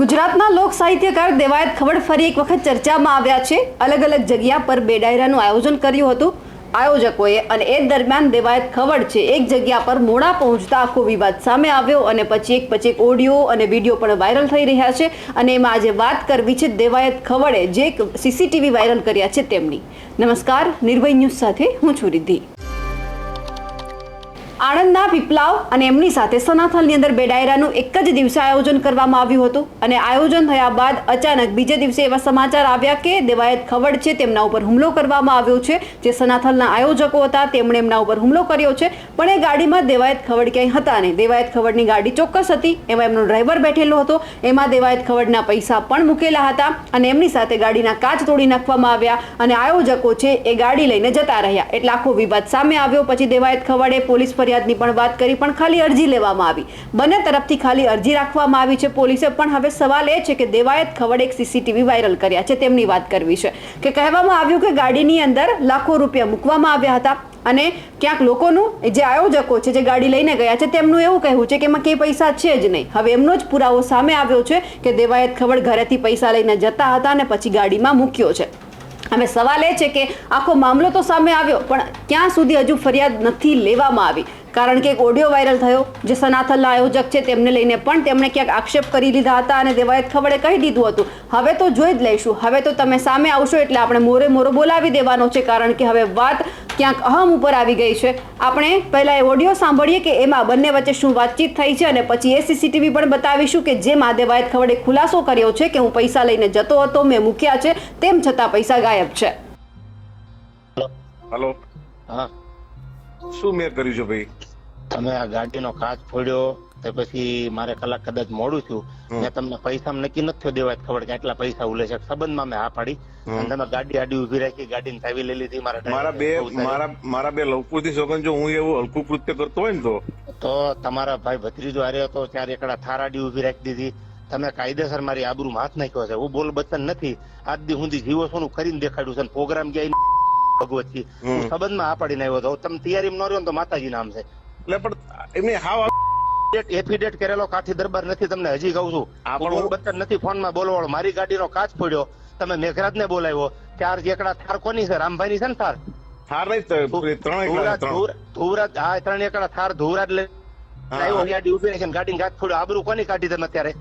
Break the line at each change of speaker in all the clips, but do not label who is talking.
ગુજરાતના લોક સાહિત્યકાર દેવાયત ખવડ ફરી એક વખત ચર્ચામાં આવ્યા છે. અલગ અલગ જગ્યા પર બે ડાયરાનું આયોજન કર્યું હતું. આયોજકોએ અને એ દરમિયાન દેવાયત ખવડ છે, એક જગ્યા પર મોડા પહોંચતા આખો વિવાદ સામે આવ્યો અને પછી એક પછી એક ઓડિયો અને વીડિયો પણ વાયરલ થઈ રહ્યા છે અને એમાં આજે વાત કરવી છે દેવાયત ખવડે, જે સીસીટીવી વાયરલ કર્યા છે તેમની. નમસ્કાર, નિર્ભય ન્યૂઝ સાથે હું છું રિદ્ધિ. આણંદના પીપલાવ અને એમની સાથે સનાથલની અંદર બે ડાયરાનું એક જ દિવસે આયોજન કરવામાં આવ્યું હતું. અને આયોજન થયા બાદ અચાનક બીજે દિવસે એવા સમાચાર આવ્યા કે દેવાયત ખવડ છે, તેમના ઉપર હુમલો કરવામાં આવ્યો છે. જે સનાથલના આયોજકો હતા, તેમણે એમના ઉપર હુમલો કર્યો છે. પણ એ ગાડીમાં દેવાયત ખવડ ક્યાંય હતા નહીં. દેવાયત ખવડની ગાડી ચોક્કસ હતી. એમાં એમનો ડ્રાઈવર બેઠેલો હતો. એમાં દેવાયત ખવડના પૈસા પણ મૂકેલા હતા અને એમની સાથે ગાડીના કાચ તોડી નાખવામાં આવ્યા અને આયોજકો છે, એ ગાડી લઈને જતા રહ્યા. એટલે આખો વિવાદ સામે આવ્યો. પછી દેવાયત ખવડે પોલીસ ફરિયાદની પણ વાત કરી, પણ ખાલી અરજી લેવામાં આવી. બંને તરફથી ખાલી અરજી રાખવામાં આવી છે. પોલીસે પણ હવે સવાલ એ છે કે દેવાયત ખવડે એક સીસીટીવી વાયરલ કર્યા છે, તેમની વાત કરવી છે. કે કહેવામાં આવ્યું કે ગાડીની અંદર લાખો રૂપિયા મૂકવામાં આવ્યા હતા અને ક્યાંક લોકોનું જે આયોજકો છે, જે ગાડી લઈને ગયા છે, તેમનું એવું કહેવું છે કે એમાં કે પૈસા છે જ નહીં. હવે એમનો જ પુરાવો સામે આવ્યો છે કે દેવાયત ખવડ ઘરેથી પૈસા લઈને જતા હતા અને પછી ગાડીમાં મૂક્યો છે. હવે સવાલ એ છે કે આખો મામલો તો સામે આવ્યો, પણ ક્યાં સુધી હજુ ફરિયાદ નથી લેવામાં આવી? કારણ કે એક ઓડિયો વાયરલ થયો જે સનાથલના આયોજક છે તેમને લઈને પણ તેમણે ક્યાંક આક્ષેપ કરી લીધા હતા અને દેવાયત ખવડે કહી દીધું હતું હવે તો જોઈ જ લઈશું હવે તો તમે સામે આવશો એટલે આપણે મોરે મોરો બોલાવી દેવાનો છે કારણ કે હવે વાત ક્યાંક અહમ ઉપર આવી ગઈ છે. આપણે પહેલાં એ ઓડિયો સાંભળીએ કે એમાં બંને વચ્ચે શું વાતચીત થઈ છે અને પછી એ સીસીટીવી પણ બતાવીશું કે જેમાં દેવાયત ખવડે ખુલાસો કર્યો છે કે હું પૈસા લઈને જતો હતો મેં મૂક્યા છે તેમ છતાં પૈસા ગાયબ છે.
હલો.
હા.
શું મેં કર્યું છે ભાઈ?
તમે આ ગાડીનો કાચ ફોડ્યો તો પછી મારે કલાક કદાચ મોડું
છું.
મેં તમને પૈસા નક્કી નથી દેવા ખબર કે આટલા પૈસા ઉલે છે. સંબંધમાં મેં હા પાડી. અને તમે ગાડી આડી ઊભી રાખી ગાડી ચાવી લઈ લીધી મારા
મારા બે મારા મારા બે લવકૃતિ સોગન જો હું એવું હલકું કૃત્ય કરતો હોય ને તો?
તો તમારા ભાઈ ભત્રીજો આર્યો હતો ત્યારે એકડા થાર આડી ઊભી રાખી દીધી. તમે કાયદેસર મારી આબરૂમાં હાથ નાખ્યો છે. હું બોલ બચન નથી. આજ દી હું જીવો છું કરીને દેખાડ્યું છે પ્રોગ્રામ ગયા ભગવતજી. હું સંબંધમાં આ પડીને આવ્યો હતો. તમે તૈયારી ન રહ્યો તો માતાજી નામ છે.
એટલે પણ એમને હાવ
એફિડેટ કરેલો કાઠી દરબાર નથી તમને હજી કહું છું.
આપણો
બચ્ચન નથી ફોનમાં બોલવાળો. મારી ગાડીનો કાચ ફોડ્યો. તમે મેઘરાજ ને બોલાવ્યો. ચાર એકડા થાર કોની છે? રામભાઈ ની છે ને થાર?
થાર નહીં
ધુવરાજ હા ત્રણ એકડા થાર ધુવરાજ લે
ગાડી
ઊભી ગાડી ઊભી રાખીને ગાડીને કાચ ફોડ્યો. આબરૂ કોની કાઢી તમે અત્યારે?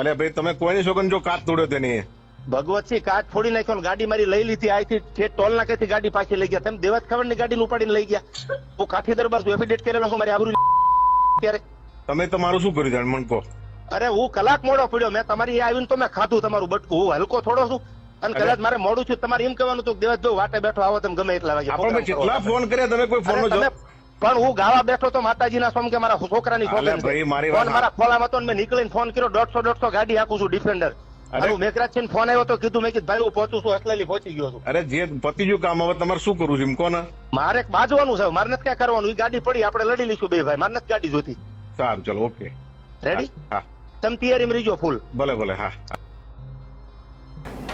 અરે ભાઈ તમે કોઈની સોગન જો કાચ તોડ્યો તેની?
ભગવતસિંહ કાચ ફોડી નાખ્યો ને ગાડી મારી લઈ લીધી. આથી ઠેઠ ટોલ નાકેથી ગાડી પાછી લઈ ગયા. તેમ દેવત ખબરની ગાડી ઉપાડીને લઈ ગયા. હું કાઠી દરબાર છું એફિડેટ કરેલો છું મારી આબરૂ ત્યારે.
તમે તમારું શું કર્યું જાણ? કહો.
અરે હું કલાક મોડો પડ્યો. મેં તમારી આવીને તો મેં ખાધું તમારું બટકું. હું હલકો થોડો છું. અને. કદાચ મારે મોડું છું તમારે એમ કહેવાનું હતું કે જો વાટે બેઠો આવો તમે ગમે એટલા વાગે
આપણે કેટલા ફોન કર્યા? તમે કોઈ ફોન નો
પણ હું ગાવા બેઠો તો માતાજીના સોમ કે મારા છોકરાની છોકરી ફોન મારા ખોલામાં હતો ને મેં નીકળીને ફોન કર્યો. દોઢસો દોઢસો ગાડી આપું છું ડિફેન્ડર
અરે.
મેઘરાજ છે ફોન આવ્યો તો કીધું મેં કીધું ભાઈ હું પહોંચું છું અસલેલી પહોંચી ગયો છું.
અરે જે પતી ગયું કામ હવે તમારે શું કરવું છે? એમ કોને?
મારે બાજવાનું છે મારે નથી ક્યાં કરવાનું. એ ગાડી પડી આપણે લડી લઈશું બે ભાઈ. મારે નથી ગાડી જોતી
સારું ચલો ઓકે.
રેડી
હા
તમે તૈયારીમાં રહીજો ફૂલ.
ભલે ભલે હા.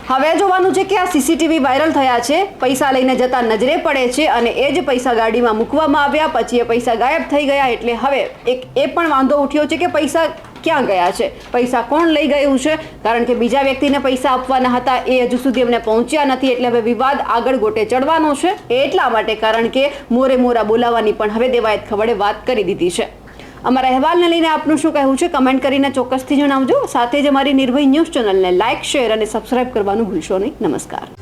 હવે જોવાનું છે કે આ સીસીટીવી વાયરલ થયા છે. પૈસા લઈને જતા નજરે પડે છે અને એ જ પૈસા ગાડીમાં મૂકવામાં આવ્યા. પછી એ પૈસા ગાયબ થઈ ગયા એટલે હવે એક એ પણ વાંધો ઉઠ્યો છે કે પૈસા ક્યાં ગયા છે? પૈસા કોણ લઈ ગયું છે? કારણ કે બીજા વ્યક્તિને પૈસા આપવાના હતા, એ હજુ સુધી એમને પહોંચ્યા નથી, એટલે હવે વિવાદ આગળ ગોટે ચડવાનો છે. એટલા માટે કારણ કે મોરે મોરા બોલાવવાની પણ હવે દેવાયત ખવડે વાત કરી દીધી છે. અમારા અહેવાલને લઈને આપનું શું કહેવું છે? કમેન્ટ કરીને ચોક્કસથી જણાવજો. સાથે જ અમારી નિર્ભય ન્યૂઝ ચેનલને લાઇક શેર અને સબસ્ક્રાઇબ કરવાનું ભૂલશો નહીં. નમસ્કાર.